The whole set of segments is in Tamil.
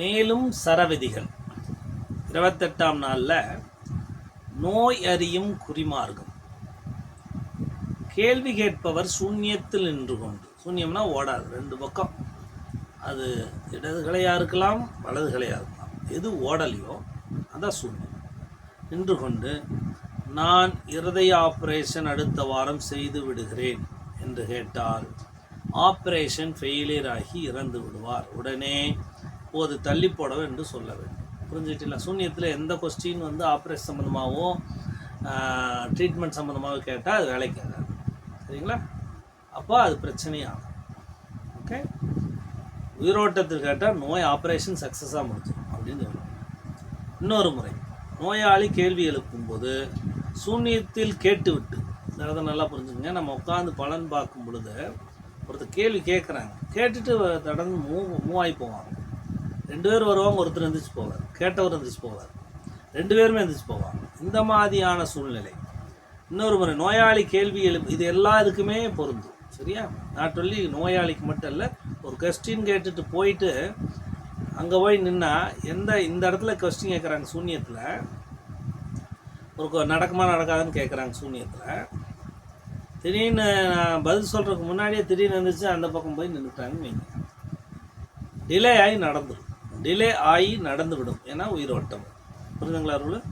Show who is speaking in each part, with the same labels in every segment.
Speaker 1: மேலும் சரவிதிகள். இருபத்தெட்டாம் நாளில் நோய் அறியும் குறிமார்க்கம். கேள்வி கேட்பவர் சூன்யத்தில் நின்று கொண்டு. சூன்யம்னா ஓடாது ரெண்டு பக்கம். அது இடதுகளையாக இருக்கலாம் வலதுகளையாக இருக்கலாம் எது ஓடலையோ அதான் சூன்யம். நின்று கொண்டு நான் இருதய ஆப்ரேஷன் அடுத்த வாரம் செய்து விடுகிறேன் என்று கேட்டால் ஆப்ரேஷன் ஃபெயிலியர் ஆகி இறந்து விடுவார். உடனே போது தள்ளி போட என்று சொல்ல வேண்டும். புரிஞ்சுக்கிட்டீங்களா? சூன்யத்தில் எந்த கொஸ்டின் வந்து ஆப்ரேஷன் சம்மந்தமாகவும் ட்ரீட்மெண்ட் சம்மந்தமாகவும் கேட்டால் அது வேலைக்கு ஆகாது சரிங்களா? அப்போ அது பிரச்சனையாகும். ஓகே உயிரோட்டத்தில் கேட்டால் நோய் ஆப்ரேஷன் சக்ஸஸாக முடிஞ்சிடும் அப்படின்னு சொல்லுவோம் இன்னொரு முறை நோயாளி கேள்வி எழுப்பும்போது சூன்யத்தில் கேட்டுவிட்டு இந்த நல்லா புரிஞ்சுக்கங்க. நம்ம உட்காந்து பலன் பார்க்கும் பொழுது ஒருத்தர் கேள்வி கேட்குறாங்க கேட்டுட்டு தொடர்ந்து மூவ் மூவ் ஆகி போவாங்க. ரெண்டு பேர் வருவாங்க ஒருத்தர் எந்திரிச்சு போவார். கேட்டவர் எந்திரிச்சு போவார். ரெண்டு பேருமே எந்திரிச்சு போவாங்க. இந்த மாதிரியான சூழ்நிலை. இன்னொரு முறை நோயாளி கேள்வி எழுப்பு இது எல்லா இதுக்குமே பொருந்தும் சரியா? நாட் ஒன்லி நோயாளிக்கு மட்டும் இல்லை ஒரு கொஸ்டின் கேட்டுட்டு போயிட்டு அங்கே போய் நின்னா எந்த இந்த இடத்துல கொஸ்டின் கேட்குறாங்க சூன்யத்தில். ஒரு நடக்குமா நடக்காதுன்னு கேட்குறாங்க சூன்யத்தில். திடீர்னு நான் பதில் சொல்கிறதுக்கு முன்னாடியே திடீர்னு இருந்துச்சு அந்த பக்கம் போய் நின்றுட்டாங்கன்னு வைங்க. டிலே ஆகி நடந்துடும் டிலே ஆகி நடந்துவிடும் ஏன்னா உயிரோட்டம் புரியுதுங்களா அருள்?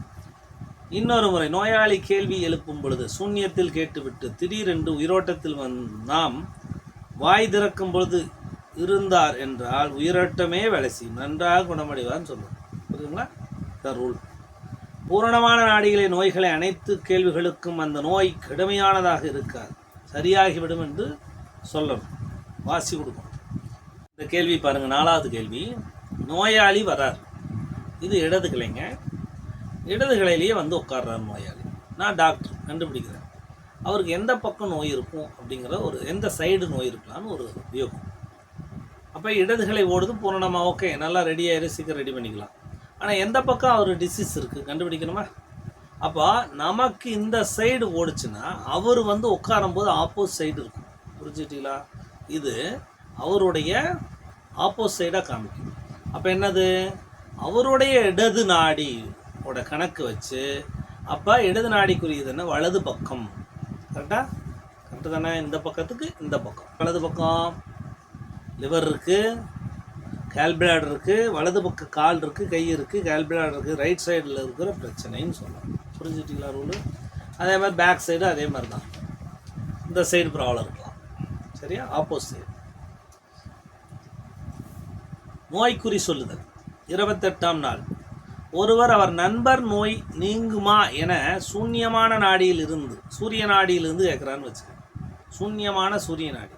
Speaker 1: இன்னொரு முறை நோயாளி கேள்வி எழுப்பும் பொழுது சூன்யத்தில் கேட்டுவிட்டு திடீரென்று உயிரோட்டத்தில் வந் நாம் வாய் திறக்கும் பொழுது இருந்தார் என்றால் உயிரோட்டமே வேலை செய்யும். நன்றாக குணமடைவார்னு சொல்லுவோம். புரியுதுங்களா? த ரூல் பூரணமான நாடிகளை நோய்களை அனைத்து கேள்விகளுக்கும் அந்த நோய் கடுமையானதாக இருக்காது. சரியாகிவிடும் என்று சொல்லணும். வாசி கொடுக்கணும். இந்த கேள்வி பாருங்கள் நாலாவது கேள்வி. நோயாளி வரார். இது இடது கிளைங்க இடது கிளையிலேயே வந்து உட்கார்றார் நோயாளி. நான் டாக்டர் கண்டுபிடிக்கிறேன். அவருக்கு எந்த பக்கம் நோய் இருக்கும் அப்படிங்கிற ஒரு எந்த சைடு நோய் இருக்கலாம்னு ஒரு வியோகம் அப்போ இடதுகளை ஓடுது பூரணமாக ஓகே நல்லா ரெடி ஆயிரு சீக்கிரம் ரெடி பண்ணிக்கலாம். ஆனால் எந்த பக்கம் அவர் டிசீஸ் இருக்குது கண்டுபிடிக்கணுமா? அப்போ நமக்கு இந்த சைடு ஓடுச்சுன்னா அவர் வந்து உட்காரும்போது ஆப்போசிட் சைடு இருக்கும். புரிஞ்சுக்கிட்டீங்களா இது அவருடைய ஆப்போசைடாக காமிக்கும். அப்போ என்னது? அவருடைய இடது நாடியோட கணக்கு வச்சு அப்போ இடது நாடிக்குரியது என்ன? வலது பக்கம். கரெக்டாக கரெக்டு தானே? இந்த பக்கத்துக்கு இந்த பக்கம். வலது பக்கம். லிவர் இருக்குது கால்பிளாடர் இருக்குது வலது பக்கம் கால் இருக்குது கை இருக்குது கால்பிளாடர் இருக்குது ரைட் சைடில் இருக்கிற பிரச்சனைன்னு சொல்லலாம். புரிஞ்சுட்டிங்களா ரூலு? அதே மாதிரி பேக் சைடு அதே மாதிரி தான் இந்த சைடு ப்ராப்ளம் இருக்கலாம் சரியா? ஆப்போசிட் நோய்க்குறி சொல்லுதல். இருபத்தெட்டாம் நாள். ஒருவர் அவர் நண்பர் நோய் நீங்குமா என சூன்யமான நாடியில் இருந்து சூரிய நாடியிலிருந்து கேட்குறான்னு வச்சுக்க சூன்யமான சூரிய நாடி.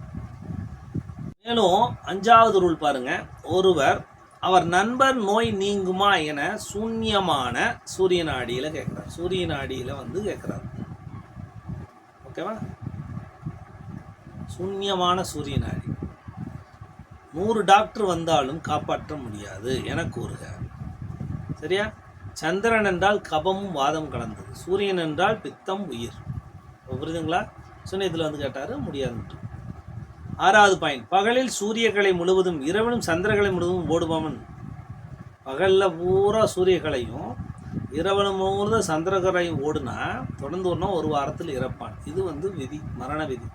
Speaker 1: மேலும் அஞ்சாவது ரூல் பாருங்க. ஒருவர் அவர் நண்பர் நோய் நீங்குமா என சூன்யமான சூரிய நாடியில் கேட்குறார். சூரிய நாடியில் வந்து கேட்குறார். ஓகேவா? சூன்யமான சூரிய நாடி. நூறு டாக்டர் வந்தாலும் காப்பாற்ற முடியாது என கூறுக. சரியா? சந்திரன் என்றால் கபமும் வாதம் கலந்தது. சூரியன் என்றால் பித்தம் உயிர். புரியுதுங்களா? சுனியத்தில் வந்து கேட்டார் முடியாதுன்ட்டு ஆறாவது பாயிண்ட் பகலில் சூரியகலை முழுவதும் இரவிலும் சந்திரகலை முழுவதும் ஓடுபவன். பகலில் பூரா சூரியகலையும் இரவலும் முழுவதும் சந்திரகலையும் ஓடுனா தொடர்ந்து ஒன்றா ஒரு வாரத்தில் இறப்பான். இது வந்து விதி மரண விதி.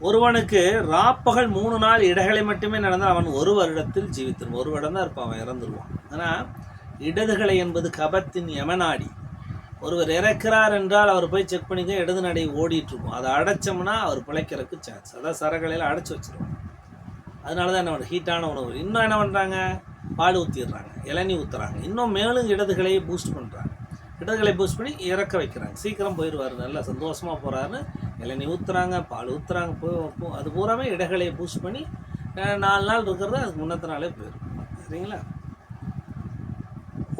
Speaker 1: ஒருவனுக்கு ராப்பகல் மூணு நாள் இடைகளை மட்டுமே நடந்தால் அவன் ஒரு வருடத்தில் ஜீவித்திருவான். ஒரு வருடம் தான் இருப்பான் அவன் இறந்துருவான். ஆனால் இடதுகளை என்பது கபத்தின் யமநாடி. ஒருவர் இறக்கிறார் என்றால் அவர் போய் செக் பண்ணிக்க இடது நடை ஓடிட்டுருக்கும் அதை அடைச்சோம்னா அவர் பிழைக்கிறதுக்கு சான்ஸ் அதான் சரகலையில் அடைச்சி வச்சிருவாங்க அதனால தான் என்ன ஹீட்டான உணவு. இன்னும் என்ன பண்ணுறாங்க பால் ஊற்றிடுறாங்க இளநீ ஊற்றுறாங்க இன்னும் மேலும் இடதுகளையே பூஸ்ட் பண்ணுறாங்க இடதுகளை பூஸ்ட் பண்ணி இறக்க வைக்கிறாங்க. சீக்கிரம் போயிடுவார். நல்லா சந்தோஷமாக போகிறாருன்னு இளநீ ஊற்றுறாங்க பால் ஊற்றுறாங்க போ வைப்போம். அது பூராமே இடகளையை பூஸ்ட் பண்ணி நாலு நாள் இருக்கிறது அதுக்கு முன்னத்த நாளே போயிடும். சரிங்களா?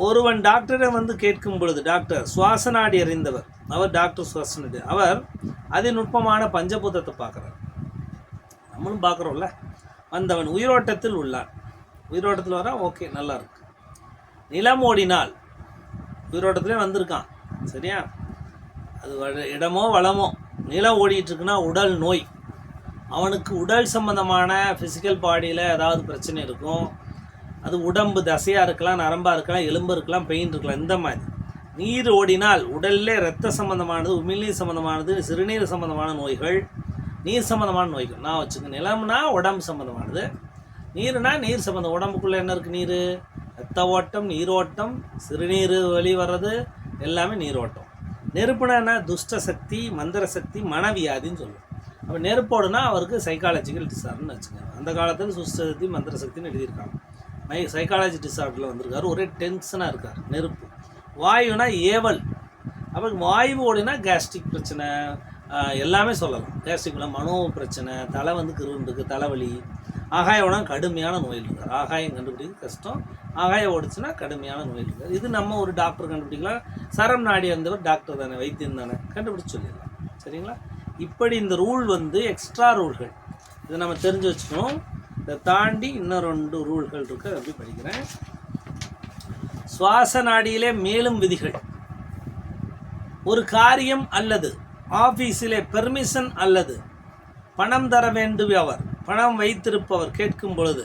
Speaker 1: ஒருவன் டாக்டரை வந்து கேட்கும் பொழுது டாக்டர் சுவாச நாடி அறிந்தவர். அவர் டாக்டர் சுவாச நாடி அவர் அதிநுட்பமான பஞ்சபூதத்தை பார்க்குறார். நம்மளும் பார்க்குறோம்ல. வந்தவன் உயிரோட்டத்தில் உள்ளான். உயிரோட்டத்தில் வரா ஓகே நல்லா இருக்கு. நிலம் ஓடினால் உயிரோட்டத்துலேயே வந்திருக்கான். சரியா? அது இடமோ வளமோ நிலம் ஓடிட்டுருக்குன்னா உடல் நோய். அவனுக்கு உடல் சம்பந்தமான ஃபிசிக்கல் பாடியில் ஏதாவது பிரச்சனை இருக்கும். அது உடம்பு தசையாக இருக்கலாம் நரம்பாக இருக்கலாம் எலும்பு இருக்கலாம் பெயின் இருக்கலாம் இந்த மாதிரி. நீர் ஓடினால் உடல்ல ரத்த சம்பந்தமானது உமிழ்நீர் சம்பந்தமானது சிறுநீர் சம்பந்தமான நோய்கள் நீர் சம்பந்தமான நோய்கள். நான் வச்சுக்கேன் நிலம்னா உடம்பு சம்பந்தமானது. நீர்னா நீர் சம்மந்தம் உடம்புக்குள்ளே என்ன இருக்குது நீர்? ரத்த ஓட்டம் நீரோட்டம் சிறுநீர் வெளி வர்றது எல்லாமே நீரோட்டம். நெருப்புனா துஷ்ட சக்தி மந்திர சக்தி மனவியாதின்னு சொல்லுவோம். அப்போ நெருப்போடுனா அவருக்கு சைக்காலஜிக்கல் டிசார்டர்னு வச்சுக்கோங்க. அந்த காலத்தில் சுஷ்ட சக்தி மந்திர சக்தின்னு எழுதியிருக்காங்க. மை சைக்காலஜி டிசார்டரில் வந்திருக்காரு. ஒரே டென்ஷனாக இருக்கார் நெருப்பு. வாயுனா ஏவல். அப்போ வாயு ஓடினா கேஸ்ட்ரிக் பிரச்சனை எல்லாமே சொல்லலாம். கேஸ்ட்ரிக்ல மனோ பிரச்சனை தலை வந்து கிருந்துக்கு தலைவலி. ஆகாய கடுமையான நோய் இருக்கார் ஆகாயம் கண்டுபிடிக்க கஷ்டம். ஆகாயம் ஓடிச்சுன்னா கடுமையான நோய் இருக்கார் இது நம்ம ஒரு டாக்டர் கண்டுபிடிக்கலாம் சரம் நாடி வந்தவர் டாக்டர் தானே வைத்தியம் தானே கண்டுபிடிச்சு சொல்லிடலாம். சரிங்களா? இப்படி இந்த ரூல் வந்து எக்ஸ்ட்ரா ரூல்கள். இதை நம்ம தெரிஞ்சு வச்சுக்கணும். இதை தாண்டி இன்னும் ரெண்டு ரூல்கள் இருக்கு. அதை எப்படி படிக்கிறேன். சுவாச நாடியிலே மேலும் விதிகள். ஒரு காரியம் அல்லது ஆஃபீஸிலே பெர்மிஷன் அல்லது பணம் தர வேண்டுபவர். பணம் வைத்திருப்பவர் கேட்கும் பொழுது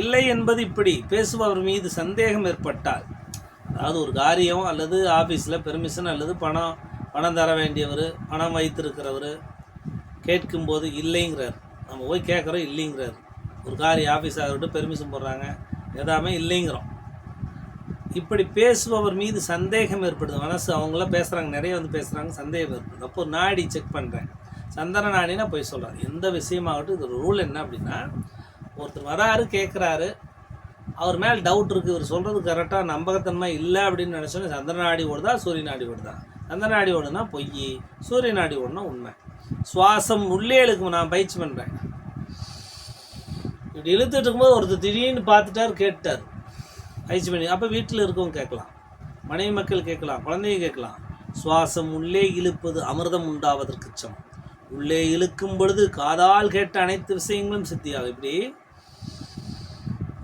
Speaker 1: இல்லை என்பது இப்படி. பேசுபவர் மீது சந்தேகம் ஏற்பட்டால் அதாவது ஒரு காரியம் அல்லது ஆஃபீஸில் பெர்மிஷன் அல்லது பணம் பணம் தர வேண்டியவர் பணம் வைத்திருக்கிறவர் கேட்கும்போது இல்லைங்கிறார். நம்ம போய் கேட்குறோம் இல்லைங்கிறார். ஒரு காரியம் ஆஃபீஸாக இருக்கட்டும் பெர்மிஷன் போடுறாங்க எதாமே இல்லைங்கிறோம். இப்படி பேசுபவர் மீது சந்தேகம் ஏற்படுது. மனசு அவங்களாம் பேசுகிறாங்க நிறைய வந்து பேசுகிறாங்க சந்தேகம் ஏற்படுது. அப்போ நாடி செக் பண்ணுறேன் சந்திரநாடினா போய் சொல்கிறார் எந்த விஷயமாகட்டும் இது ரூல் என்ன அப்படின்னா ஒருத்தர் வராரு கேட்குறாரு அவர் மேலே டவுட் இருக்குது இவர் சொல்கிறது கரெக்டாக நம்பகத்தன்மை இல்லை அப்படின்னு நினச்சோன்னே சந்திரநாடி ஓடுதா சூரியநாடி ஓடுதா? சந்திரநாடி ஓடுனா பொய் சூரியநாடி ஓடுனா உண்மை. சுவாசம் உள்ளே இழுக்கும் நான் பயிற்சி பண்ணுறேன் இப்படி இழுத்துட்டு இருக்கும்போது ஒருத்தர் திடீர்னு பார்த்துட்டார் கேட்டார் பயிற்சி பண்ணி அப்போ வீட்டில் இருக்கவங்க கேட்கலாம். மனைவி மக்கள் கேட்கலாம் குழந்தைங்க கேட்கலாம். சுவாசம் உள்ளே இழுப்பது அமிர்தம் உண்டாவதற்கு சமம். உள்ளே இழுக்கும் பொழுது காதால் கேட்ட அனைத்து விஷயங்களும் சித்தியாகும். இப்படி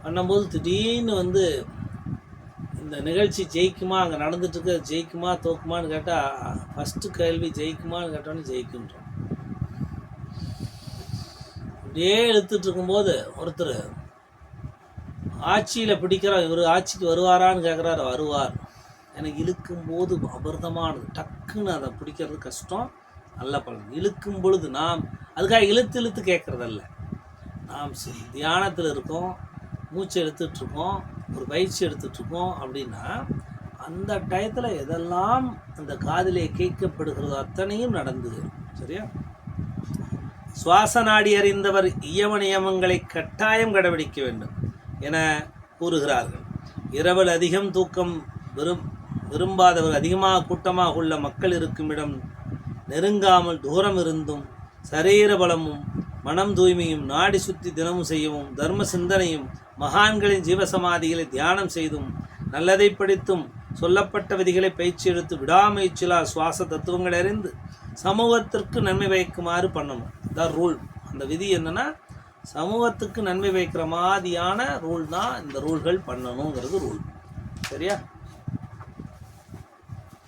Speaker 1: பண்ணும்போது திடீர்னு வந்து இந்த நிகழ்ச்சி ஜெயிக்குமா அங்கே நடந்துட்டு இருக்க ஜெயிக்குமா தோக்குமான்னு கேட்டால் ஃபஸ்ட்டு கேள்வி ஜெயிக்குமான்னு கேட்டோன்னு ஜெயிக்குன்றோம் இப்படியே இழுத்துட்டு இருக்கும்போது ஒருத்தர் ஆட்சியில் பிடிக்கிறார் இவர் ஆட்சிக்கு வருவாரான்னு கேட்குறாரு வருவார். எனக்கு இழுக்கும்போது அபர்தமானது டக்குன்னு அதை பிடிக்கிறது கஷ்டம். நல்ல பலன். இழுக்கும் பொழுது நாம் அதுக்காக இழுத்து இழுத்து கேட்குறதல்ல. நாம் தியானத்தில் இருக்கோம் மூச்சு எடுத்துட்ருக்கோம் ஒரு பயிற்சி எடுத்துட்ருக்கோம் அப்படின்னா அந்த டயத்தில் எதெல்லாம் அந்த காதிலே கேட்கப்படுகிறதோ அத்தனையும் நடந்தது. சரியா? சுவாச நாடி அறிந்தவர் இயம நியமங்களை கட்டாயம் கடைபிடிக்க வேண்டும் என கூறுகிறார்கள். இரவில் அதிகம் தூக்கம் விரும் விரும்பாதவர் அதிகமாக கூட்டமாக உள்ள மக்கள் இருக்கும் இடம் நெருங்காமல் தூரம் இருந்தும் சரீர பலமும் மனம் தூய்மையும் நாடி சுத்தி தினமும் செய்யவும் தர்ம சிந்தனையும் மகான்களின் ஜீவசமாதிகளை தியானம் செய்தும் நல்லதை படித்தும் சொல்லப்பட்ட விதிகளை பயிற்சி எடுத்து விடாமுயற்சியால் சுவாச தத்துவங்கள் அறிந்து சமூகத்திற்கு நன்மை வைக்குமாறு பண்ணணும். த ரூல் அந்த விதி என்னன்னா சமூகத்துக்கு நன்மை வைக்கிற மாதிரியான ரூல் தான் இந்த ரூல்கள் பண்ணணுங்கிறது ரூல் சரியா?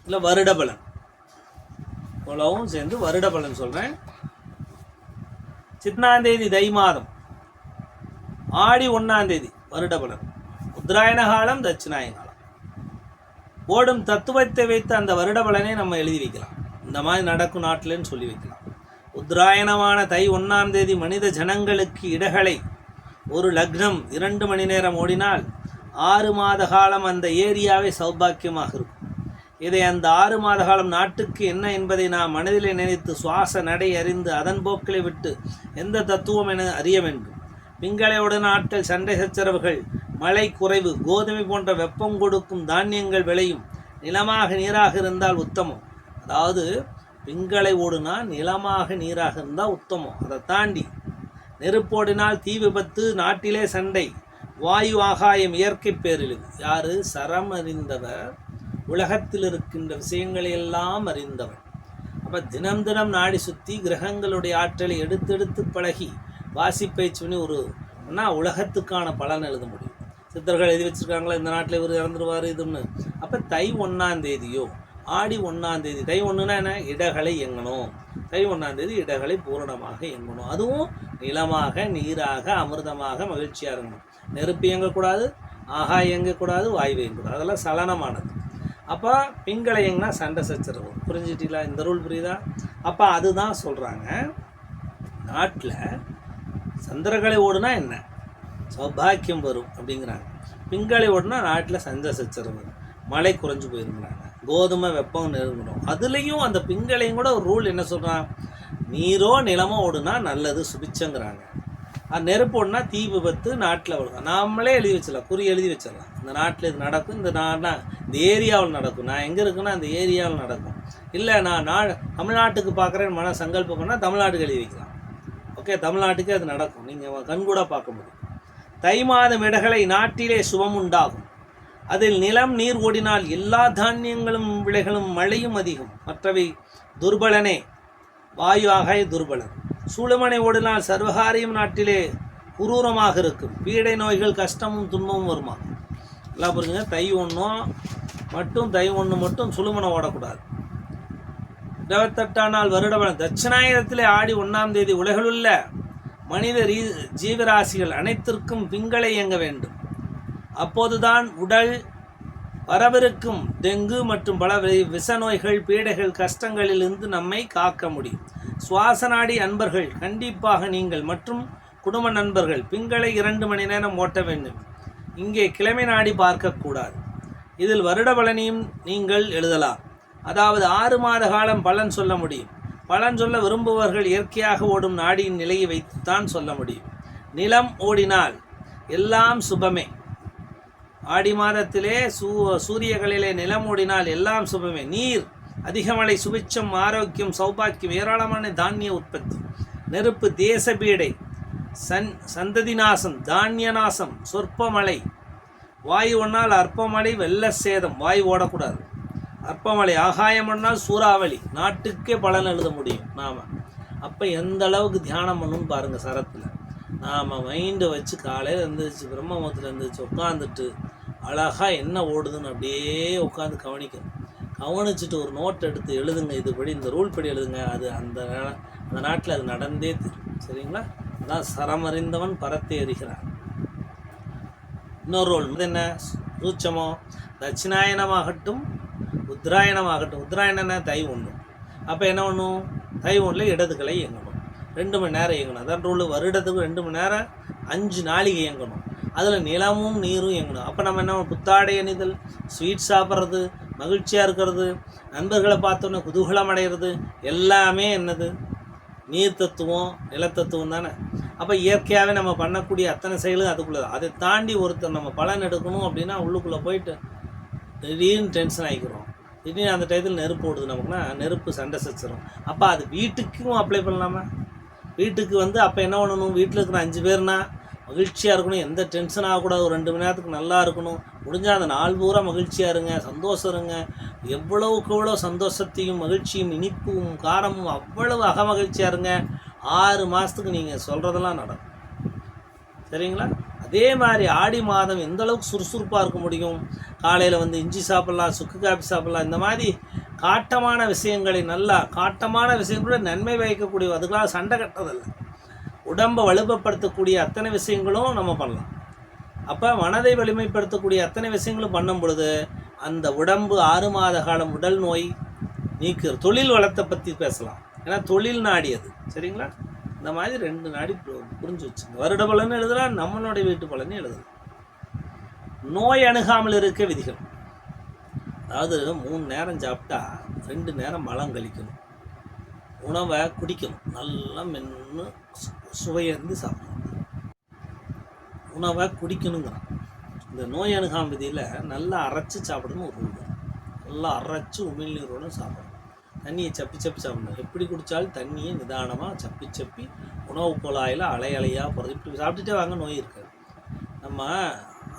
Speaker 1: இல்லை வருட பலன் இவ்வளவும் சேர்ந்து வருட பலன் சொல்கிறேன் சித்னாந்தேதி தை மாதம். ஆடி ஒன்றாந்தேதி வருட பலன் உத்தராயண காலம் தட்சிணாயன காலம். ஓடும் தத்துவத்தை வைத்து அந்த வருட பலனை நம்ம எழுதி வைக்கலாம். இந்த மாதிரி நடக்கும் நாட்டிலேன்னு சொல்லி வைக்கலாம். உத்தராயணமான தை ஒன்றாம் தேதி மனித ஜனங்களுக்கு இடகளை ஒரு லக்னம் இரண்டு மணி நேரம் ஓடினால் ஆறு மாத காலம் அந்த ஏரியாவே சௌபாக்கியமாக இருக்கும். இதை அந்த ஆறு மாத காலம் நாட்டுக்கு என்ன என்பதை நாம் மனதிலே நினைத்து சுவாச நடை அறிந்து அதன் போக்களை விட்டு எந்த தத்துவம் என அறிய வேண்டும். பிங்களையுடன் ஆட்கள் சண்டை சச்சரவுகள் மழை குறைவு கோதுமை போன்ற வெப்பம் கொடுக்கும் தானியங்கள் விளையும் நிலமாக நீராக இருந்தால் உத்தமம். அதாவது பிங்களை ஓடுனா நிலமாக நீராக இருந்தால் உத்தமம். அதை தாண்டி நெருப்போடினால் தீ விபத்து நாட்டிலே சண்டை வாயு ஆகாயம் இயற்கை பேரிழிவு. யாரு? சரம் அறிந்தவர். உலகத்தில் இருக்கின்ற விஷயங்களை எல்லாம் அறிந்தவர் அப்போ தினம் தினம் நாடி சுற்றி கிரகங்களுடைய ஆற்றலை எடுத்தெடுத்து பழகி வாசிப்பயிற்சி பண்ணி ஒரு ஒன்றா உலகத்துக்கான பலன் எழுத முடியும். சித்தர்கள் எழுதி வச்சுருக்காங்களா இந்த நாட்டில் இவர் இறந்துருவார் இதுன்னு. அப்போ தை ஒன்றாம் தேதியோ ஆடி ஒன்றாம் தேதி தை ஒன்றுனா என்ன? இடகளை இயங்கணும் தை ஒன்றாம் தேதி இடகளை பூரணமாக இயங்கணும் அதுவும் நிலமாக நீராக அமிர்தமாக மகிழ்ச்சியாக இருக்கணும். நெருப்பு இயங்கக்கூடாது ஆகா இயங்கக்கூடாது வாயு இயங்கக்கூடாது. அதெல்லாம் சலனமானது. அப்போ பிங்களையங்கனா சண்டை சச்சரவு. புரிஞ்சிட்டீங்களா? இந்த ரூல் புரியுதா? அப்போ அதுதான் சொல்கிறாங்க நாட்டில் சந்திரகலை ஓடுனா என்ன? சௌபாக்கியம் வரும் அப்படிங்கிறாங்க. பிங்களை ஓடுனா நாட்டில் சண்டை சச்சரவு. வரும் மழை குறைஞ்சு போயிருங்கிறாங்க கோதுமை வெப்பம் நெருங்கணும். அதுலேயும் அந்த பிங்களையும் கூட ஒரு ரூல் என்ன சொல்கிறான் நீரோ நிலமோ ஓடுனா நல்லது சுபிச்சங்கிறாங்க அது நெருப்பு ஓடுனா தீ விபத்து நாட்டில் வரும். நாமளே எழுதி வச்சிடலாம். குறி எழுதி வச்சிடலாம். இந்த நாட்டில் இது நடக்கும் இந்த நாடா இந்த ஏரியாவில் நடக்கும். நான் எங்கே இருக்குன்னா அந்த ஏரியாவில் நடக்கும். இல்லை நான் நா தமிழ்நாட்டுக்கு பார்க்குறேன் மன சங்கல்பம் பண்ணால் தமிழ்நாட்டுக்கு எழுதி வைக்கலாம். ஓகே தமிழ்நாட்டுக்கே அது நடக்கும். நீங்கள் கண்கூட பார்க்க முடியும். தை மாதம் இடகளை நாட்டிலே சுபம் உண்டாகும். அதில் நிலம் நீர் ஓடினால் எல்லா தானியங்களும் விளைகளும் மழையும் அதிகம். மற்றவை துர்பலனே. வாயு ஆகாய துர்பலன். சூளமனை ஓடினால் சர்வகாரியம் நாட்டிலே குரூரமாக இருக்கும். பீடை நோய்கள் கஷ்டமும் துன்பமும் வருமா? நல்லா புரிஞ்சுங்க. தை ஒன்றும் மட்டும் தை ஒன்று மட்டும் சுழுமனை ஓடக்கூடாது. இருபத்தெட்டாம் நாள் வருடம் தட்சிணாயிரத்திலே ஆடி ஒன்றாம் தேதி உலகிலுள்ள மனித ரீ ஜீவராசிகள் அனைத்திற்கும் பிங்களை இயங்க வேண்டும். அப்போதுதான் உடல் வரவிருக்கும் டெங்கு மற்றும் பல விச விஷ நோய்கள் பீடைகள் கஷ்டங்களிலிருந்து நம்மை காக்க முடியும். சுவாச நாடி அன்பர்கள் கண்டிப்பாக நீங்கள் மற்றும் குடும்ப நண்பர்கள் பிங்களை இரண்டு மணி நேரம் ஓட்ட வேண்டும். இங்கே கிழமை நாடி பார்க்கக்கூடாது. இதில் வருட பலனையும் நீங்கள் எழுதலாம். அதாவது ஆறு மாத காலம் பலன் சொல்ல முடியும். பலன் சொல்ல விரும்புபவர்கள் இயற்கையாக ஓடும் நாடியின் நிலையை வைத்துத்தான் சொல்ல முடியும். நிலம் ஓடினால் எல்லாம் சுபமே. ஆடி மாதத்திலே சூ சூரியகளிலே நிலம் ஓடினால் எல்லாம் சுபமே. நீர் அதிக மழை சுபிச்சம் ஆரோக்கியம் சௌபாக்கியம் ஏராளமான தானிய உற்பத்தி நெருப்பு தேசபீடை சன் சந்ததி நாசம் தானிய நாசம் சொற்பமலை. வாயு ஒன்றால் அற்பமழை வெள்ள சேதம். வாயு ஓடக்கூடாது. அற்பமழை ஆகாயம் ஒன்னால் சூறாவளி. நாட்டுக்கே பலன் எழுத முடியும் நாம். அப்போ எந்த அளவுக்கு தியானம் பண்ணணும்னு பாருங்கள் சரத்தில். நாம் மைண்டை வச்சு காலையில் எழுந்திரிச்சு பிரம்மபுரத்தில் எழுந்திரிச்சு உட்காந்துட்டு அழகாக என்ன ஓடுதுன்னு அப்படியே உட்காந்து கவனிக்கணும். கவனிச்சுட்டு ஒரு நோட் எடுத்து எழுதுங்க. இதுபடி இந்த ரூல் படி எழுதுங்க. அது அந்த அந்த நாட்டில் அது நடந்தே தெரியும் சரிங்களா? அதான் சரமறிந்தவன் பரத்தை எறிகிறான் இன்னொரு ரோல் இது என்ன? சூட்சமோ தட்சிணாயனமாகட்டும் உத்ராயணமாகட்டும் உத்தராயணம் தை ஒன்று. அப்போ என்ன பண்ணும் தை ஒன்றில் இடதுகளை இயங்கணும். ரெண்டு மணி நேரம் இயங்கணும். அதான் ரூல் வருடத்துக்கு ரெண்டு மணி நேரம் அஞ்சு நாளைக்கு இயங்கணும். அதில் நிலமும் நீரும் இயங்கணும். அப்போ நம்ம என்ன புத்தாடை அணிதல் ஸ்வீட் சாப்பிட்றது மகிழ்ச்சியாக இருக்கிறது நண்பர்களை பார்த்தோன்னே குதூகலம் அடைகிறது எல்லாமே என்னது? நீர் தத்துவம் நிலத்தத்துவம் தானே. அப்போ இயற்கையாகவே நம்ம பண்ணக்கூடிய அத்தனை செயலும் அதுக்குள்ளே அதை தாண்டி ஒருத்தர் நம்ம பலன் எடுக்கணும் அப்படின்னா உள்ளுக்குள்ளே போயிட்டு திடீர்னு டென்ஷன் ஆகிக்கிறோம் திடீர்னு அந்த டயத்தில் நெருப்பு ஓடுது நமக்குன்னா நெருப்பு சண்டை சச்சிரும். அப்போ அது வீட்டுக்கும் அப்ளை பண்ணலாமா? வீட்டுக்கு வந்து அப்போ என்ன பண்ணணும்? வீட்டில் இருக்கிற அஞ்சு பேர்னா மகிழ்ச்சியாக இருக்கணும். எந்த டென்ஷன் ஆகக்கூடாது. ஒரு ரெண்டு மணி நேரத்துக்கு நல்லா இருக்கணும். முடிஞ்சால் அந்த நாள் பூரா மகிழ்ச்சியாக இருங்க சந்தோஷம் இருங்க. எவ்வளவுக்கு எவ்வளோ சந்தோஷத்தையும் மகிழ்ச்சியும் இனிப்பும் காரமும் அவ்வளவு அகமகிழ்ச்சியாக இருங்க. ஆறு மாதத்துக்கு நீங்கள் சொல்கிறதெல்லாம் நடக்கும். சரிங்களா? அதே மாதிரி ஆடி மாதம் எந்த அளவுக்கு சுறுசுறுப்பாக இருக்க முடியும்? காலையில் வந்து இஞ்சி சாப்பிட்லாம் சுக்கு காப்பி சாப்பிட்லாம் இந்த மாதிரி காட்டமான விஷயங்களை நல்லா காட்டமான விஷயங்களோட நன்மை வைக்கக்கூடிய அதுக்கெல்லாம் சண்டை கட்டுறதில்லை. உடம்பை வலுப்படுத்தக்கூடிய அத்தனை விஷயங்களும் நம்ம பண்ணலாம். அப்போ மனதை வலிமைப்படுத்தக்கூடிய அத்தனை விஷயங்களும் பண்ணும் பொழுது அந்த உடம்பு ஆறு மாத காலம் உடல் நோய் நீக்கிற தொழில் வளத்தை பற்றி பேசலாம். ஏன்னா தொழில் நாடி அது. சரிங்களா? இந்த மாதிரி ரெண்டு நாடி புரிஞ்சு வச்சுங்க. வருட பலன் எழுதலாம் நம்மளுடைய வீட்டு பலன் எழுதலாம். நோய் அணுகாமல் இருக்க விதிகள். அதாவது மூணு நேரம் சாப்பிட்டா ரெண்டு நேரம் மலம் கழிக்கணும். உணவை குடிக்கணும். நல்லா மென்று சு- சுவையறிந்து சாப்பிடணும். உணவை குடிக்கணுங்கிறான் இந்த நோய் அணுகாம் விதியில் நல்லா அரைச்சி சாப்பிடணும் ஒரு ரூல் நல்லா அரைச்சி உமிழ்நீரோட சாப்பிடணும். தண்ணியை சப்பி சப்பி சாப்பிடணும். எப்படி குடித்தாலும் தண்ணியை நிதானமாக சப்பி சப்பி உணவு குழாயில் அலை அலையாக போகிறது இப்படி சாப்பிட்டுட்டே வாங்க நோய் இருக்காது. நம்ம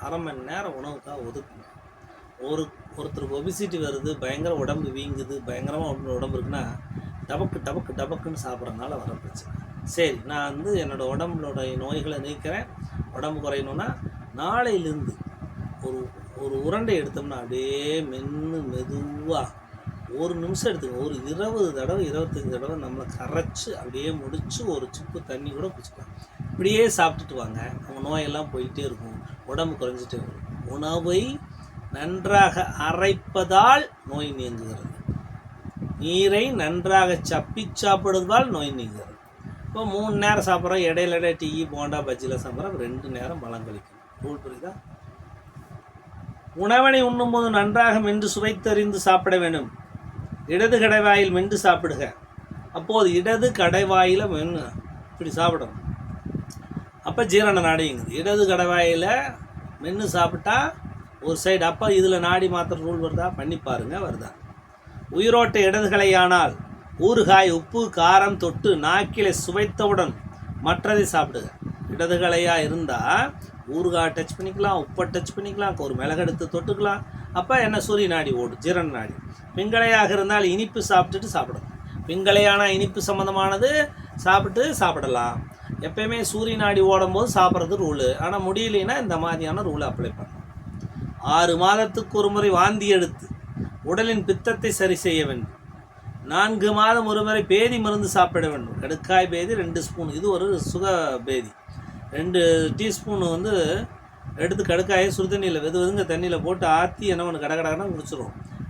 Speaker 1: அரை மணி நேரம் உணவுக்காக ஒதுக்கணும். ஒரு ஒருத்தருக்கு ஒபிசிட்டி வருது பயங்கர உடம்பு வீங்குது பயங்கரமாக உடம்பு உடம்பு இருக்குன்னா டபக்கு டபக்கு டபக்குன்னு சாப்பிட்றதுனால வர பிரச்சனை. சரி நான் வந்து என்னோடய உடம்புலோட நோய்களை நீக்கிறேன். உடம்பு குறையணும்னா நாளையிலேருந்து ஒரு ஒரு உருண்டை எடுத்தோம்னா அப்படியே மென்று மெதுவாக ஒரு நிமிஷம் எடுத்துக்கோங்க ஒரு இருபது தடவை இருபத்தஞ்சி தடவை நம்மளை கரைச்சி அப்படியே முடித்து ஒரு சிப்பு தண்ணி கூட குடிச்சுக்கலாம். இப்படியே சாப்பிட்டுட்டு வாங்க. நம்ம நோயெல்லாம் போயிட்டே இருக்கும். உடம்பு குறைஞ்சிட்டே வரும். உணவை நன்றாக அரைப்பதால் நோய் நீங்குகிறது. நீரை நன்றாக சப்பி சாப்பிடுவதால் நோய் நீங்குகிறது. இப்போ மூணு நேரம் சாப்பிட்றோம். இடையில இடையே டீ போண்டா பஜ்ஜியில் சாப்பிட்றோம். ரெண்டு நேரம் பலம் கழிக்கும். ரூல் புரியுதா? உணவனை உண்ணும்போது நன்றாக மென்று சுவைத்தறிந்து சாப்பிட வேண்டும். இடது கடைவாயில் மென்று சாப்பிடுக. அப்போது இடது கடைவாயில் மென்று இப்படி சாப்பிடணும். அப்போ ஜீரண நாடிங்குது இடது கடைவாயில் மென்று சாப்பிட்டா ஒரு சைடு அப்போ இதில் நாடி மாத்திர ரூல் வருதா? பண்ணி பாருங்க வருதா? உயிரோட்ட இடதுகளையானால் ஊறுகாய் உப்பு காரம் தொட்டு நாக்கிலே சுவைத்தவுடன் மற்றதை சாப்பிடுங்க இடதுகளையாக இருந்தால் ஊறுகாய் டச் பண்ணிக்கலாம் உப்பை டச் பண்ணிக்கலாம் ஒரு மிளகெடுத்து தொட்டுக்கலாம். அப்போ என்ன சூரிய நாடி ஓடும் ஜீரண நாடி. பிங்களையாக இருந்தால் இனிப்பு சாப்பிட்டுட்டு சாப்பிடணும் பிங்களையான இனிப்பு சம்மந்தமானது சாப்பிட்டு சாப்பிடலாம். எப்பயுமே சூரிய நாடி ஓடும்போது சாப்பிட்றது ரூலு. ஆனால் முடியலைன்னா இந்த மாதிரியான ரூலை அப்ளை பண்ணணும் ஆறு மாதத்துக்கு ஒரு முறை வாந்தி எடுத்து உடலின் பித்தத்தை சரி செய்ய வேண்டும். நான்கு மாதம் ஒரு முறை பேதி மருந்து சாப்பிட வேண்டும். கடுக்காய் பேதி ரெண்டு ஸ்பூன். இது ஒரு சுக பேதி ரெண்டு டீஸ்பூன் வந்து எடுத்து கடுக்காயை சுடுதண்ணியில் வெது வெதுங்க தண்ணியில் போட்டு ஆற்றி என்ன ஒன்று கடை கடை எகைன்னு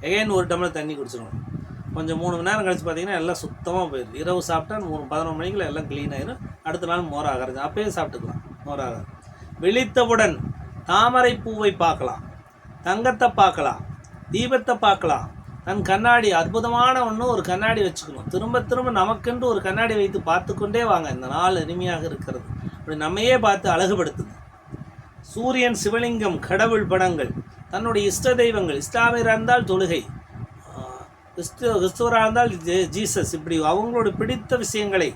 Speaker 1: எகைன் ஒரு டம்ளர் தண்ணி குடிச்சிடும் கொஞ்சம் மூணு மணி நேரம் கழிச்சு பார்த்தீங்கன்னா எல்லாம் சுத்தமாக போயிடும் இரவு சாப்பிட்டா மூணு பதினொன்று மணிக்குள்ள எல்லாம் க்ளீன் ஆயிரும். அடுத்த நாள் மோர் ஆகிறது அப்பயே சாப்பிட்டுக்கலாம். மோராக விழித்தவுடன் தாமரை பூவை பார்க்கலாம். தங்கத்தை பார்க்கலாம். தீபத்தை பார்க்கலாம். தன் கண்ணாடி அற்புதமான ஒன்று ஒரு கண்ணாடி வச்சுக்கணும். திரும்ப திரும்ப நமக்கென்று ஒரு கண்ணாடி வைத்து பார்த்து கொண்டே வாங்க. இந்த நாள் இனிமையாக இருக்கிறது. அப்படி நம்மையே பார்த்து அழகுபடுத்துது சூரியன் சிவலிங்கம் கடவுள் படங்கள் தன்னுடைய இஷ்ட தெய்வங்கள் இஸ்லாமியராக இருந்தால் தொழுகை கிறிஸ்துவ கிறிஸ்துவராக இருந்தால் ஜீசஸ் இப்படி அவங்களோட பிடித்த விஷயங்களை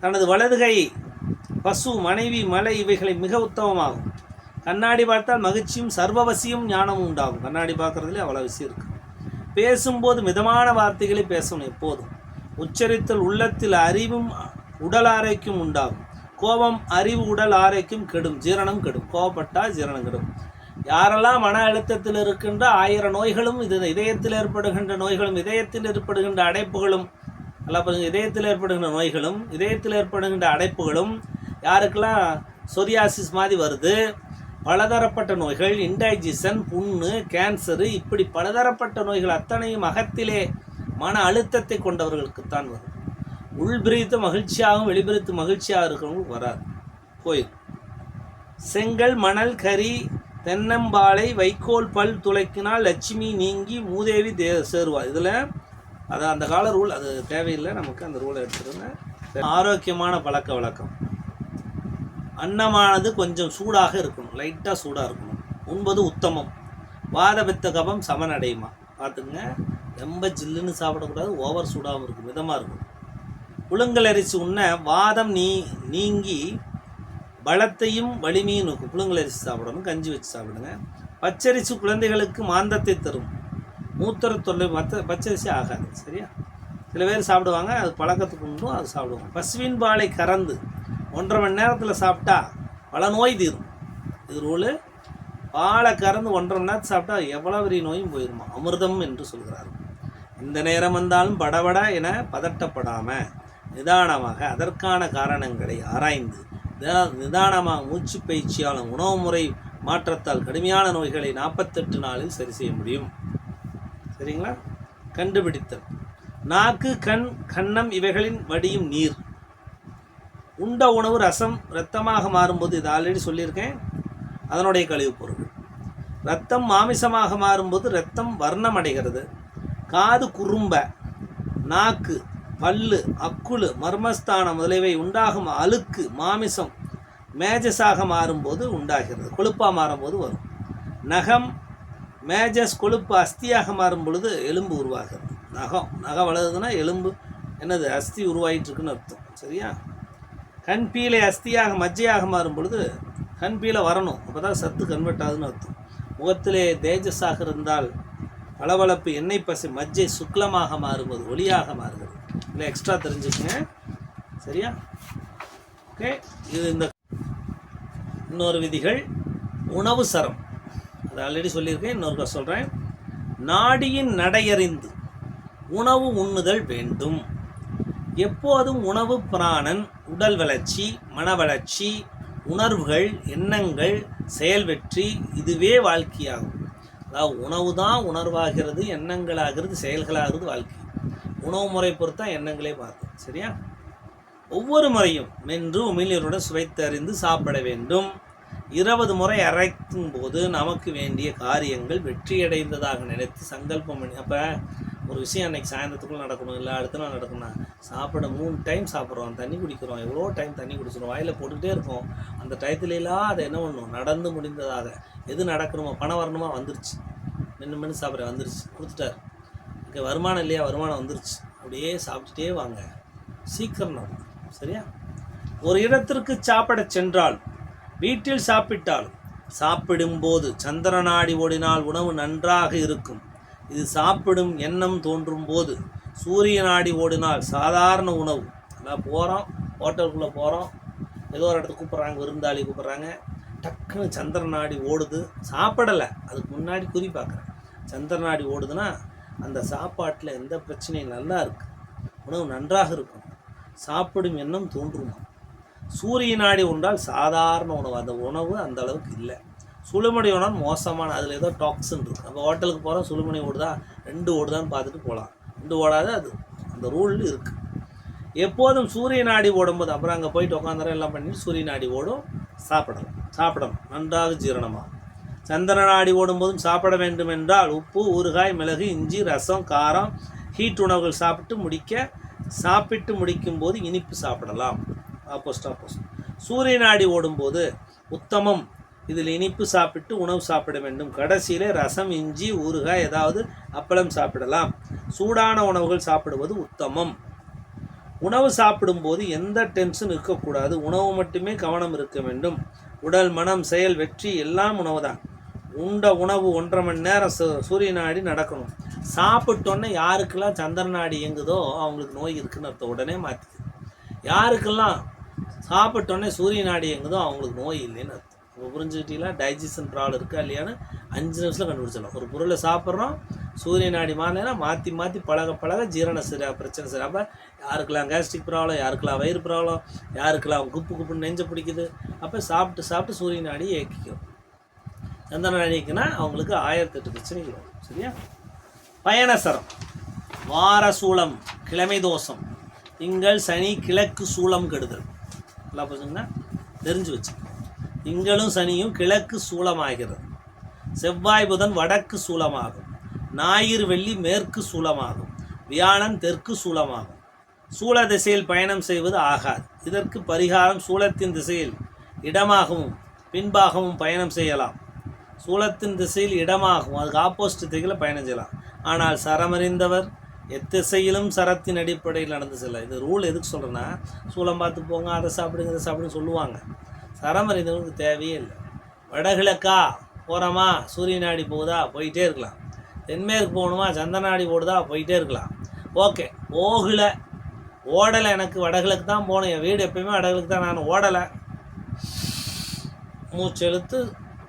Speaker 1: தனது வலதுகை பசு மனைவி மலை இவைகளை மிக உத்தமமாகும். கண்ணாடி பார்த்தால் மகிழ்ச்சியும் சர்வவசியும் ஞானமும் உண்டாகும். கண்ணாடி பார்க்குறதுல அவ்வளோ விஷயம் இருக்கு. பேசும்போது மிதமான வார்த்தைகளை பேசணும் எப்போதும். உச்சரித்தல் உள்ளத்தில் அறிவும் உடல் ஆரோக்கியம் உண்டாகும். கோபம் அறிவு உடல் ஆரோக்கியம் கெடும் ஜீரணம் கெடும் கோபப்பட்டால் ஜீரணம் கெடும். யாரெல்லாம் மன அழுத்தத்தில் இருக்கின்ற ஆயிரம் நோய்களும் இது இதயத்தில் ஏற்படுகின்ற நோய்களும் இதயத்தில் ஏற்படுகின்ற அடைப்புகளும் நல்லா பாருங்க இதயத்தில் ஏற்படுகின்ற நோய்களும் இதயத்தில் ஏற்படுகின்ற அடைப்புகளும் யாருக்கெல்லாம் சொரியாசிஸ் மாதிரி வருது பலதரப்பட்ட நோய்கள் இன்டைஜிஷன் புண்ணு கேன்சரு இப்படி பலதரப்பட்ட நோய்கள் அத்தனையும் அகத்திலே மன அழுத்தத்தை கொண்டவர்களுக்குத்தான் வரும் உள்பிரித்து மகிழ்ச்சியாகவும் வெளிபிரித்து மகிழ்ச்சியாக இருக்கிறவங்களுக்கு வராது. போயிடும் செங்கல் மணல் கரி தென்னம்பாலை வைக்கோல் பல் துளைக்கினால் லட்சுமி நீங்கி மூதேவி தே சேருவா இதில் அது அந்த கால ரூல் அது தேவையில்லை. நமக்கு அந்த ரூலை எடுத்துருங்க ஆரோக்கியமான பழக்க வழக்கம். அன்னமானது கொஞ்சம் சூடாக இருக்கணும். லைட்டாக சூடாக இருக்கணும். உண்பது உத்தமம். வாதபித்த கபம் சமனடையுமா? பார்த்துக்குங்க. ரொம்ப ஜில்லுன்னு சாப்பிடக்கூடாது. ஓவர் சூடாகவும் இருக்கும். மிதமாக இருக்கும். புழுங்கலரிசி உண்ண வாதம் நீ நீங்கி பலத்தையும் வலிமையும் நோக்கும். புழுங்கலரிசி சாப்பிடணும் கஞ்சி வச்சு சாப்பிடுங்க. பச்சரிசி குழந்தைகளுக்கு மாந்தத்தை தரும். மூத்தர தொல்லை மற்ற பச்சரிசி ஆகாது சரியா? சில பேர் சாப்பிடுவாங்க அது பழக்கத்துக்கு உண்டும் அது சாப்பிடுவாங்க. பசுவின் பாலை கறந்து ஒன்றரை மணி நேரத்தில் சாப்பிட்டா பல நோய் தீரும். இது ரூலு பாலை கறந்து ஒன்றரை மணி நேரத்தில் சாப்பிட்டா எவ்வளோ பெரிய நோயும் போயிருமா? அமிர்தம் என்று சொல்கிறார்கள். இந்த நேரம் வந்தாலும் படபட என பதட்டப்படாமல் நிதானமாக அதற்கான காரணங்களை ஆராய்ந்து நிதானமாக மூச்சு பயிற்சியாலும் உணவு முறை மாற்றத்தால் கடுமையான நோய்களை நாற்பத்தெட்டு நாளில் சரி செய்ய முடியும். சரிங்களா? கண்டுபிடித்தல். நாக்கு கண் கன்னம் இவைகளின் வடியும் நீர். உண்ட உணவு ரசம் இரத்தமாக மாறும்போது இது ஆல்ரெடி சொல்லியிருக்கேன். அதனுடைய கழிவுப் பொருள். ரத்தம் மாமிசமாக மாறும்போது ரத்தம் வர்ணம் அடைகிறது காது குறும்ப. நாக்கு பல்லு அக்குழு மர்மஸ்தானம் முதலியவை உண்டாகும் அழுக்கு மாமிசம் மேஜஸாக மாறும்போது உண்டாகிறது. கொழுப்பாக மாறும்போது வரும். நகம் மேஜஸ் கொழுப்பு அஸ்தியாக மாறும் பொழுது எலும்பு உருவாகிறது. நகம் நகம் வளருதுன்னா எலும்பு. என்னது? அஸ்தி உருவாயிட்டுருக்குன்னு அர்த்தம். சரியா? கண் பீலை அஸ்தியாக மஜ்ஜையாக மாறும் பொழுது கண் பீலை வரணும். அப்போ தான் சத்து கன்வெர்ட் ஆகுதுன்னு அர்த்தம். முகத்திலே தேஜஸாக இருந்தால் பளபளப்பு எண்ணெய் பசை மஜ்ஜை சுக்லமாக மாறும்போது ஒளியாக மாறுகிறது. இல்லை எக்ஸ்ட்ரா தெரிஞ்சுக்கங்க. சரியா? ஓகே இது இந்த இன்னொரு விதிகள். உணவு சரம். அது ஆல்ரெடி சொல்லியிருக்கேன். இன்னொருக்கா சொல்கிறேன் நாடியின் நடையறிந்து உணவு உண்ணுதல் வேண்டும். எப்போதும் உணவு பிராணன் உடல் வளர்ச்சி மன வளர்ச்சி உணர்வுகள் எண்ணங்கள் செயல் வெற்றி இதுவே வாழ்க்கையாகும். அதாவது உணவு தான் உணர்வாகிறது எண்ணங்களாகிறது செயல்களாகிறது வாழ்க்கை. உணவு முறை பொறுத்தா எண்ணங்களே பார்த்து சரியா? ஒவ்வொரு முறையும் மென்று உமிழ்நீருடன் சுவைத்தறிந்து சாப்பிட வேண்டும். இருபது முறை அரைக்கும் போது நமக்கு வேண்டிய காரியங்கள் வெற்றியடைந்ததாக நினைத்து சங்கல்பம் பண்ணி அப்போ ஒரு விஷயம் அன்னைக்கு சாயந்தரத்துக்குள்ள நடக்கணும் இல்லை அடுத்த நாள் நடக்கணும் சாப்பிட மூணு டைம் சாப்பிட்றோம் தண்ணி குடிக்கிறோம் எவ்வளோ டைம் தண்ணி குடிச்சிடும் வாயில் போட்டுகிட்டே இருக்கோம் அந்த டயத்துலலாம் அதை என்ன பண்ணணும்? நடந்து முடிந்ததாக. எது நடக்கணுமோ பணம் வரணுமா? வந்துருச்சு. மென்று மென்று சாப்பிட்ற வந்துருச்சு. கொடுத்துட்டார். இங்கே வருமானம் இல்லையா? வருமானம் வந்துருச்சு. அப்படியே சாப்பிட்டுட்டே வாங்க. சீக்கிரம் நடக்கும். சரியா? ஒரு இடத்திற்கு சாப்பிடச் சென்றால் வீட்டில் சாப்பிட்டால் சாப்பிடும்போது சந்திர நாடி ஓடினால் உணவு நன்றாக இருக்கும். இது சாப்பிடும் எண்ணம் தோன்றும் போது சூரிய நாடி ஓடினால் சாதாரண உணவு. நான் போகிறோம் ஹோட்டலுக்குள்ளே போகிறோம் ஏதோ ஒரு இடத்துக்கு கூப்பிட்றாங்க விருந்தாளி கூப்பிட்றாங்க. டக்குன்னு சந்திர நாடி ஓடுது. சாப்பிடலை. அதுக்கு முன்னாடி குறி பார்க்குறேன். சந்திர நாடி ஓடுதுன்னா அந்த சாப்பாட்டில் எந்த பிரச்சனையும் நல்லா இருக்கு. உணவு நன்றாக இருக்கும். சாப்பிடும் எண்ணம் தோன்றுமா? சூரிய நாடி உண்டால் சாதாரண உணவு. அந்த உணவு அந்த அளவுக்கு இல்லை. சுழுமணி உணவு மோசமான அதில் ஏதோ டாக்ஸின் இருக்குது நம்ம ஹோட்டலுக்கு போகிறோம் சுழுமணி ஓடுதா? ரெண்டு ஓடுதான்னு பார்த்துட்டு போகலாம் ரெண்டு ஓடாத அது. அந்த ரூல் இருக்குது எப்போதும் சூரிய நாடி ஓடும்போது அப்புறம் அங்கே போயிட்டு உட்காந்துறோம் எல்லாம் பண்ணி சூரிய நாடி ஓடும். சாப்பிடலாம் சாப்பிடணும். நன்றாக ஜீரணமாகும். சந்தன நாடி ஓடும்போதும் சாப்பிட வேண்டும் என்றால் உப்பு ஊறுகாய் மிளகு இஞ்சி ரசம் காரம் ஹீட் உணவுகள் சாப்பிட்டு முடிக்க சாப்பிட்டு முடிக்கும்போது இனிப்பு சாப்பிடலாம். ஆப்போஸ்ட் ஆப்போஸ்ட் சூரிய நாடி ஓடும்போது உத்தமம். இதில் இனிப்பு சாப்பிட்டு உணவு சாப்பிட வேண்டும். கடைசியிலே ரசம் இஞ்சி ஊறுகாய் ஏதாவது அப்பளம் சாப்பிடலாம். சூடான உணவுகள் சாப்பிடுவது உத்தமம். உணவு சாப்பிடும்போது எந்த டென்ஷன் இருக்கக்கூடாது. உணவு மட்டுமே கவனம் இருக்க வேண்டும். உடல் மனம் செயல் வெற்றி எல்லாம் உணவு தான் உண்ட உணவு ஒன்றரை மணி நேரம் சூரிய நாடி நடக்கணும். சாப்பிட்டோன்னே யாருக்கெல்லாம் சந்திர நாடி இயங்குதோ அவங்களுக்கு நோய் இருக்குன்னு அர்த்தம். உடனே மாற்றிது யாருக்கெல்லாம் சாப்பிட்டோன்னே சூரிய நாடி இயங்குதோ அவங்களுக்கு நோய் இல்லைன்னு அர்த்தம். இப்போ புரிஞ்சுக்கிட்டீங்களா? டைஜஷன் ப்ராப்ளம் இருக்கா இல்லையான்னு அஞ்சு நிமிஷத்தில் கண்டுபிடிச்சிடலாம். ஒரு பொருளை சாப்பிட்றோம் சூரிய நாடி மாறினா மாற்றி மாற்றி பழக பழக ஜீரண சரி பிரச்சனை சரி. அப்போ யாருக்கெல்லாம் கேஸ்ட்ரிக் ப்ராப்ளம் யாருக்கெல்லாம் வயிறு ப்ராப்ளம் யாருக்கெல்லாம் குப்பு குப்புன்னு நெஞ்ச பிடிக்குது? அப்போ சாப்பிட்டு சாப்பிட்டு சூரிய நாடி இயக்கிக்கும். சந்திர நாடிக்குன்னா அவங்களுக்கு ஆயிரத்தெட்டு பிரச்சனைகள் வரும். சரியா? பயணசரம் வார சூளம் கிழமை தோஷம் திங்கள் சனி கிழக்கு சூளம் கெடுதல். நல்லா பார்த்தீங்கன்னா தெரிஞ்சு வச்சு திங்களும் சனியும் கிழக்கு சூளமாகிறது செவ்வாய் புதன் வடக்கு சூளமாகும் ஞாயிறு வெள்ளி மேற்கு சூலமாகும். வியாழன் தெற்கு சூலமாகும். சூழ திசையில் பயணம் செய்வது ஆகாது. இதற்கு பரிகாரம் சூலத்தின் திசையில் இடமாகவும் பின்பாகவும் பயணம் செய்யலாம். சூலத்தின் திசையில் இடமாகும் அதுக்கு ஆப்போசிட் திசையில் பயணம் செய்யலாம். ஆனால் சரமறிந்தவர் எத்திசையிலும் சரத்தின் அடிப்படையில் நடந்து செல்ல இது ரூல் எதுக்கு சொல்கிறேன்னா சூளம் பார்த்து போங்க அதை சாப்பிடுங்க இதை சாப்பிடுங்க சொல்லுவாங்க. சரமறிந்தவனுக்கு தேவையே இல்லை. வடகிழக்கா போகிறோமா சூரிய நாடி போகுதா? போயிட்டே இருக்கலாம். தென்மேற்கு போகணுமா? சந்தனாடி போடுதா? போயிட்டே இருக்கலாம். ஓகே. ஓகலை. ஓடலை எனக்கு. வடகிழக்கு தான் போகணும். என் வீடு எப்பயுமே வடகிழக்கு தான். நான் ஓடலை. மூச்சு இழுத்து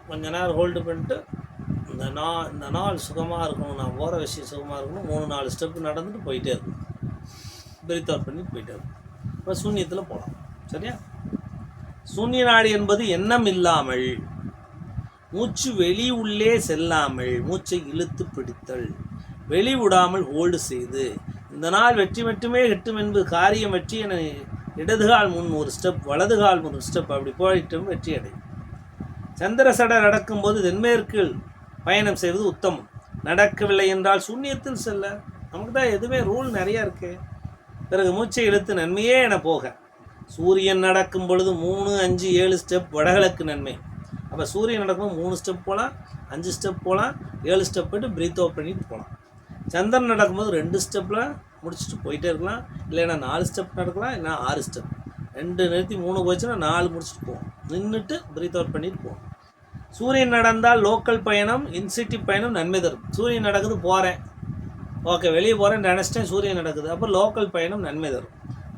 Speaker 1: கொஞ்ச நேரம் ஹோல்டு பண்ணிட்டு இந்த நா இந்த நாள் சுகமாக இருக்கணும். நான் போகிற விஷயம் சுகமாக இருக்கணும். மூணு நாலு ஸ்டெப்பு நடந்துட்டு போயிட்டே இருக்கணும். பிரீத் அவுட் பண்ணி போயிட்டே இருக்கணும். இப்போ சூன்யத்தில் போகலாம் சரியா? சூன்ய நாடி என்பது எண்ணம் இல்லாமல் மூச்சு வெளி உள்ளே செல்லாமல் மூச்சை இழுத்து பிடித்தல். வெளி விடாமல் ஹோல்டு செய்து. இந்த நாள் வெற்றி மட்டுமே கிட்டும் என்பது காரியம். வெற்றி என இடதுகால் முன் ஒரு ஸ்டெப் வலதுகால் முன் ஒரு ஸ்டெப் அப்படி போயிட்டும் வெற்றி அடையும். சந்திரசடர் நடக்கும்போது தென்மேற்கில் பயணம் செய்வது உத்தமம். நடக்கவில்லை என்றால் சூன்யத்தில் செல்ல. நமக்கு தான் எதுவுமே ரூல் நிறையா இருக்கு. பிறகு மூச்சை இழுத்து நன்மையே என போக. சூரியன் நடக்கும் பொழுது மூணு அஞ்சு ஏழு ஸ்டெப் வடகிழக்கு நன்மை. அப்போ சூரியன் நடக்கும்போது மூணு ஸ்டெப் போகலாம் அஞ்சு ஸ்டெப் போகலாம் ஏழு ஸ்டெப் போயிட்டு பிரீத் அவுட் பண்ணிட்டு போகலாம் சந்திரன் நடக்கும்போது ரெண்டு ஸ்டெப்பில் முடிச்சுட்டு போயிட்டே இருக்கலாம். இல்லைன்னா நாலு ஸ்டெப் நடக்கலாம் இல்லைன்னா ஆறு ஸ்டெப் ரெண்டு நிறுத்தி மூணு போச்சுன்னா நாலு முடிச்சுட்டு போவோம். நின்றுட்டு பிரீத் அவுட் பண்ணிட்டு போவோம். சூரியன் நடந்தால் லோக்கல் பயணம் இன்சிட்டி பயணம் நன்மை தரும். சூரியன் நடக்குது போகிறேன் ஓகே வெளியே போகிறேன் நினச்சிட்டேன் சூரியன் நடக்குது. அப்போ லோக்கல் பயணம் நன்மை தரும்.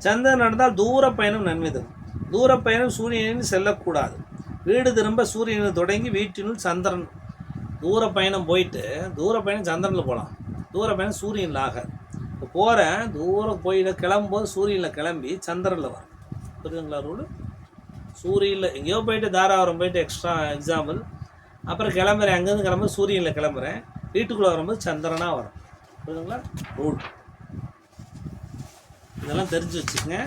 Speaker 1: சந்திரன் நடந்தால் தூர பயணம் நன்மை தரும். தூர பயணம் சூரியன் செல்லக்கூடாது. வீடு திரும்ப சூரியனை தொடங்கி வீட்டினுள் சந்திரன் தூர பயணம் போயிட்டு தூர பயணம் சந்திரனில் போகலாம் தூர பயணம் சூரியனில் ஆகாது இப்போ போகிறேன் தூரம் போயிட கிளம்பும்போது சூரியனில் கிளம்பி சந்திரனில் வரும் புரியுதுங்களா ரூல்? சூரியனில் எங்கேயோ போயிட்டு தாராபுரம் போயிட்டு எக்ஸ்ட்ரா எக்ஸாம்பிள் அப்புறம் கிளம்புறேன் அங்கேருந்து கிளம்பும்போது சூரியனில் கிளம்புறேன். வீட்டுக்குள்ளே வரும்போது சந்திரனாக வரும் புரியுதுங்களா ரூல். இதெல்லாம் தெரிஞ்சு வச்சுக்கங்க.